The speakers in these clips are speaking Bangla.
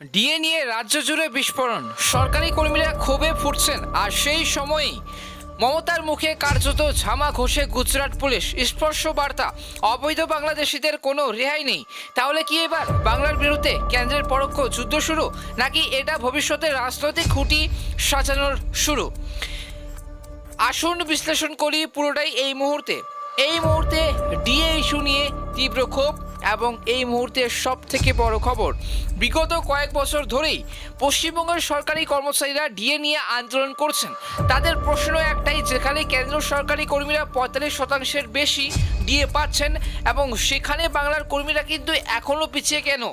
ডিএ নিয়ে রাজ্য জুড়ে বিস্ফোরণ। সরকারি কর্মীরা ক্ষোভে ফুটছেন, আর সেই সময়ই মমতার মুখে কার্যত ঝামা ঘষে গুজরাট পুলিশ। স্পর্শ বার্তা অবৈধ বাংলাদেশিদের কোনো রেহাই নেই। তাহলে কি এবার বাংলার বিরুদ্ধে কেন্দ্রের পরোক্ষ যুদ্ধ শুরু, নাকি এটা ভবিষ্যতে রাজনৈতিক খুঁটি সাজানোর শুরু? আসুন বিশ্লেষণ করি পুরোটাই এই মুহূর্তে। এই মুহূর্তে ডিএ ইস্যু নিয়ে তীব্র ক্ষোভ এবং এই মুহূর্তে সব থেকে বড় খবর, বিগত কয়েক বছর ধরেই পশ্চিমবঙ্গের সরকারি কর্মচারীরা ডিএ নিয়ে আন্দোলন করছেন। তাদের প্রশ্ন একটাই, যেখানে কেন্দ্র সরকারি কর্মীরা পঁয়তাল্লিশ শতাংশের বেশি ডিএ পাচ্ছেন এবং সেখানে বাংলার কর্মীরা কিন্তু এখনও পিছিয়ে কেন?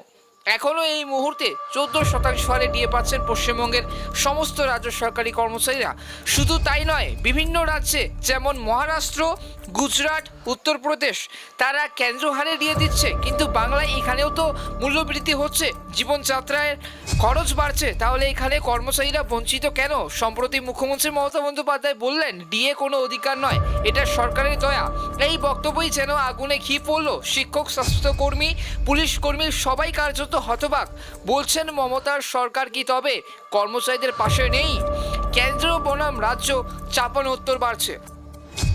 এখনও এই মুহূর্তে চোদ্দ শতাংশ হারে ডিএ পাচ্ছেন পশ্চিমবঙ্গের সমস্ত রাজ্য সরকারি কর্মচারীরা। শুধু তাই নয়, বিভিন্ন রাজ্যে যেমন মহারাষ্ট্র, গুজরাট, উত্তরপ্রদেশ, তারা কেন্দ্র হারে দিয়ে দিচ্ছে। কিন্তু বাংলায় এখানেও তো মূল্যবৃদ্ধি হচ্ছে। জীবনযাত্রায় খরচ বাড়ছে। তাহলে এখানে কর্মচারীরা বঞ্চিত কেন? সম্প্রতি মুখ্যমন্ত্রী মমতা বন্দ্যোপাধ্যায় বললেন, ডিএ কোনো অধিকার নয়। এটা সরকারের দয়া। এই বক্তব্যই যেন আগুনে ঘি পড়ল। শিক্ষক, স্বাস্থ্যকর্মী, পুলিশ কর্মী সবাই কার্যত হতবাক। বলছেন, মমতার সরকার কি তবে কর্মচারীদের পাশে নেই? কেন্দ্র বনাম রাজ্য চাপান উত্তর বাড়ছে।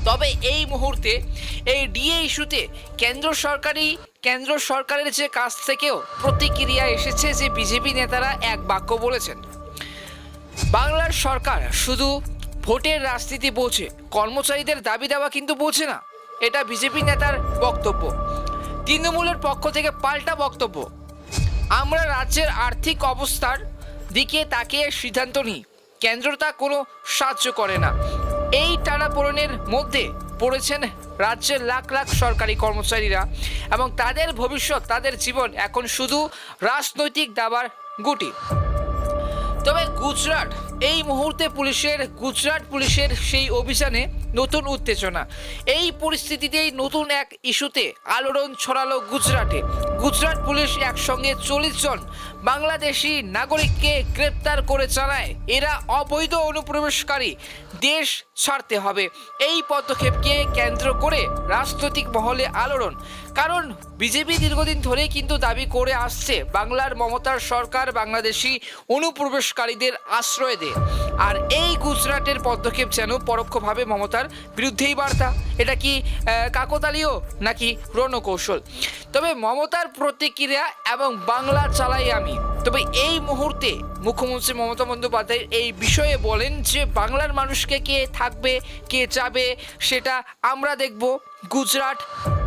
তবে এই মুহূর্তে এই ডিএ ইস্যুতে কেন্দ্র সরকারি কেন্দ্র সরকারের যে কাছ থেকেও প্রতিক্রিয়া এসেছে যে বিজেপি নেতারা এক বাক্য বলেছেন, বাংলার সরকার শুধু ভোটের রাজনীতি বোঝে, কর্মচারীদের দাবি দেওয়া কিন্তু বোঝে না। এটা বিজেপি নেতার বক্তব্য। তৃণমূলের পক্ষ থেকে পাল্টা বক্তব্য। আমরা রাজ্যের আর্থিক অবস্থার দিকে তাকিয়ে সিদ্ধান্ত নিই। কেন্দ্র তা কোনো সাহায্য করে না। এই টানাপোড়েনের মধ্যে পড়েছেন রাজ্যের লাখ লাখ সরকারি কর্মচারীরা এবং তাদের ভবিষ্যৎ, তাদের জীবন এখন শুধু রাজনৈতিক দাবার গুটি। তবে গুজরাট, এই মুহূর্তে পুলিশের, গুজরাট পুলিশের সেই অভিযানে নতুন উত্তেজনা। এই পরিস্থিতিতেই নতুন এক ইস্যুতে আলোড়ন ছড়ালো গুজরাটে। গুজরাট পুলিশ একসঙ্গে চল্লিশ জন বাংলাদেশি নাগরিককে গ্রেপ্তার করে চালায় এরা অবৈধ অনুপ্রবেশকারী। দেশ ছাড়তে হবে। এই পদক্ষেপকে কেন্দ্র করে রাজনৈতিক মহলে আলোড়ন। কারণ বিজেপি দীর্ঘদিন ধরেই কিন্তু দাবি করে আসছে, বাংলার মমতার সরকার বাংলাদেশি অনুপ্রবেশকারীদের আশ্রয় দেয় আর এই গুজরাটের পদক্ষেপ যেন পরোক্ষভাবে মমতার বিরুদ্ধেই বার্তা। এটা কি কাকতালীয় নাকি রণকৌশল? তবে মমতার প্রতিক্রিয়া এবং বাংলা চালাই আমি। তবে এই মুহূর্তে মুখ্যমন্ত্রী মমতা বন্দ্যোপাধ্যায় এই বিষয়ে বলেন যে বাংলার মানুষকে কে থাকবে, কে যাবে সেটা আমরা দেখব। গুজরাট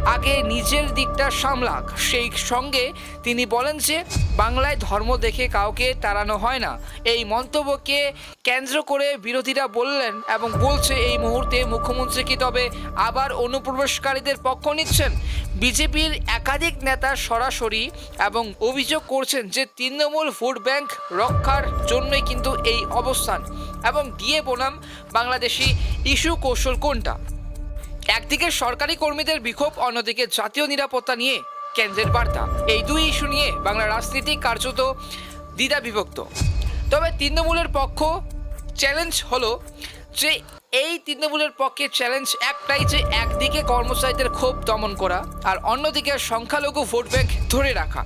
আগে নিজের দিকটা সামলাক। সেই সঙ্গে তিনি বলেন যে বাংলায় ধর্ম দেখে কাউকে তাড়ানো হয় না। এই মন্তব্যকে কেন্দ্র করে বিরোধীরা বললেন এবং বলছে এই মুহূর্তে মুখ্যমন্ত্রী কি তবে আবার অনুপ্রবেশকারীদের পক্ষ নিচ্ছেন? বিজেপির একাধিক নেতা সরাসরি এবং অভিযোগ করছেন যে তৃণমূল ভোট ব্যাংক রক্ষার জন্যই কিন্তু এই অবস্থান। এবং ডিএ বনাম বাংলাদেশি ইস্যু কৌশল কোনটা? একদিকে সরকারি কর্মীদের বিক্ষোভ, অন্যদিকে জাতীয় নিরাপত্তা নিয়ে কেন্দ্রের বার্তা। এই দুই ইস্যু নিয়ে বাংলা রাজনীতি কার্যত দ্বিধা বিভক্ত। তবে তৃণমূলের পক্ষ চ্যালেঞ্জ হলো যে এই তৃণমূলের পক্ষে চ্যালেঞ্জ একটাই যে একদিকে কর্মচারীদের ক্ষোভ দমন করা আর অন্যদিকে সংখ্যালঘু ভোট ব্যাংক ধরে রাখা।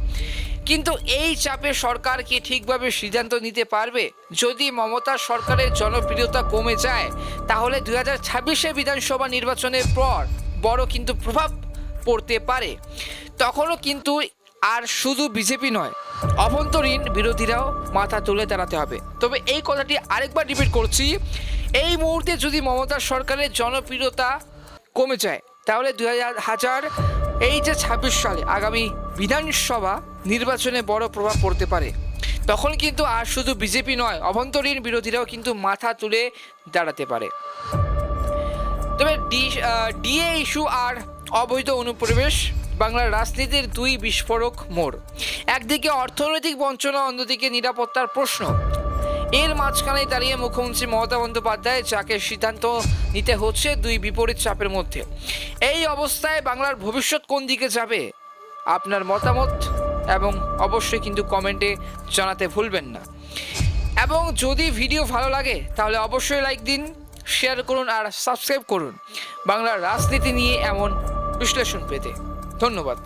কিন্তু এই চাপে সরকার কি ঠিকভাবে সিদ্ধান্ত নিতে পারবে? যদি মমতা সরকারের জনপ্রিয়তা কমে যায়, তাহলে দুই হাজার ছাব্বিশে বিধানসভা নির্বাচনের পর বড় কিন্তু প্রভাব পড়তে পারে। তখনও কিন্তু আর শুধু বিজেপি নয়, অভ্যন্তরীণ বিরোধীরাও মাথা তুলে দাঁড়াতে হবে। তবে এই কথাটি আরেকবার রিপিট করছি, এই মুহূর্তে যদি মমতা সরকারের জনপ্রিয়তা কমে যায়, তাহলে দু হাজার, এই যে ছাব্বিশ সালে আগামী বিধানসভা নির্বাচনে বড় প্রভাব পড়তে পারে। তখন কিন্তু আর শুধু বিজেপি নয়, অভ্যন্তরীণ বিরোধীরাও কিন্তু মাথা তুলে দাঁড়াতে পারে। তবে ডিএ ইস্যু আর অবৈধ অনুপ্রবেশ, বাংলার রাজনীতির দুই বিস্ফোরক মোড়। একদিকে অর্থনৈতিক বঞ্চনা, অন্যদিকে নিরাপত্তার প্রশ্ন। এর মাঝখানে দাঁড়িয়ে মুখ্যমন্ত্রী মমতা বন্দ্যোপাধ্যায় যাকে সিদ্ধান্ত নিতে হচ্ছে দুই বিপরীত চাপের মধ্যে। এই অবস্থায় বাংলার ভবিষ্যৎ কোন দিকে যাবে? আপনার মতামত? এবং অবশ্যই কিন্তু কমেন্টে জানাতে ভুলবেন না। এবং যদি ভিডিও ভালো লাগে, তাহলে অবশ্যই লাইক দিন, শেয়ার করুন আর সাবস্ক্রাইব করুন বাংলার রাজনীতি নিয়ে এমন বিশ্লেষণ পেতে। ধন্যবাদ।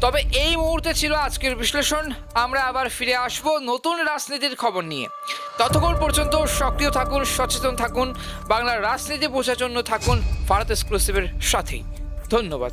তবে এই মুহূর্তে ছিল আজকের বিশ্লেষণ। আমরা আবার ফিরে আসব নতুন রাজনীতির খবর নিয়ে। ততক্ষণ পর্যন্ত সক্রিয় থাকুন, সচেতন থাকুন বাংলার রাজনীতি বোঝার জন্য থাকুন, ভারত এক্সক্লুসিভের সাথেই। ধন্যবাদ।